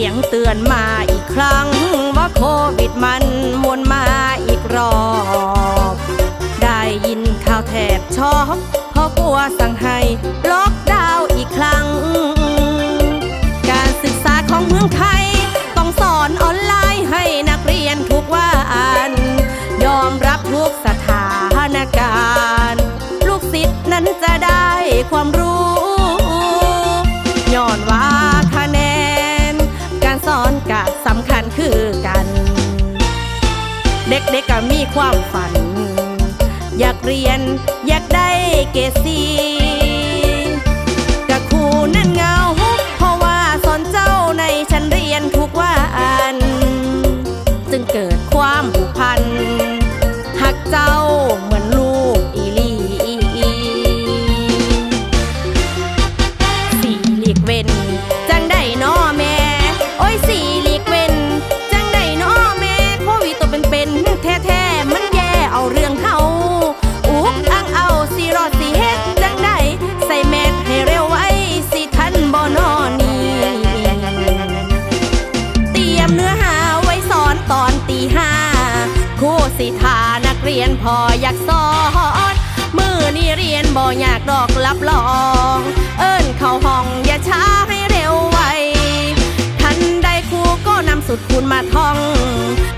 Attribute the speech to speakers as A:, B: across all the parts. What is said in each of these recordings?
A: สียงเตือนมาอีกครั้ง ว่าโควิดมันมวนมาอีกรอบ ได้ยินข่าวแทบช็อกเพราะกลัวสั่งให้ล็อกดาวน์อีกครั้ง การศึกษาของเมืองไทย ต้องสอนออนไลน์ให้นักเรียนทุกวันยอมรับทุกสถานการณ์ ลูกศิษย์นั้นจะได้ความรู้ ก็มีความฝัน อยากเรียนอยากได้เกรดซี สิทานักเรียนพออยากสอน มือนี่เรียนบ่อยากดอกรับรอง เอิ้นเข้าห้องอย่าช้าให้เร็วไว ทันใดครูก็นำสุดคูณมาท่อง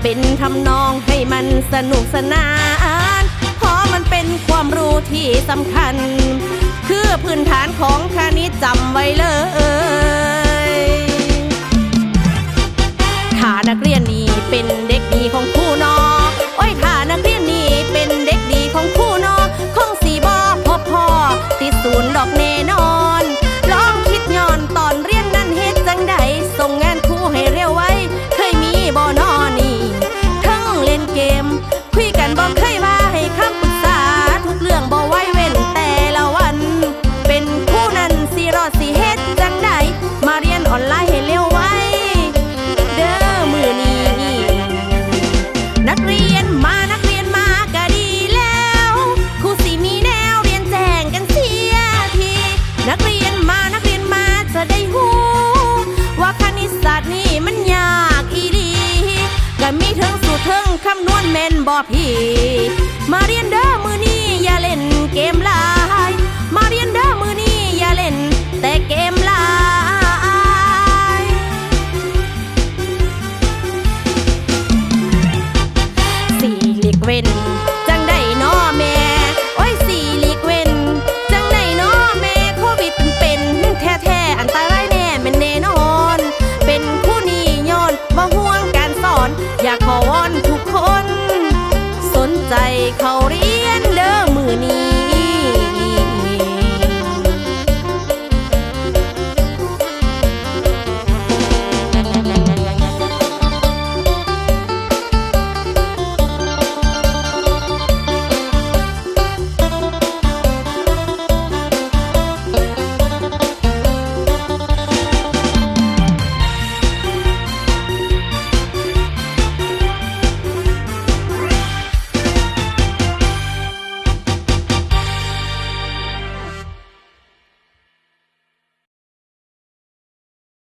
A: เป็นทำนองให้มันสนุกสนาน เพราะมันเป็นความรู้ที่สำคัญ คือพื้นฐานของคณิตจำไว้เลย คำนวณแม่นบ่พี่ มาเรียนเด้อมือนี้อย่าเล่นเกมลา ใจเขาเรียนเด้อมือนี้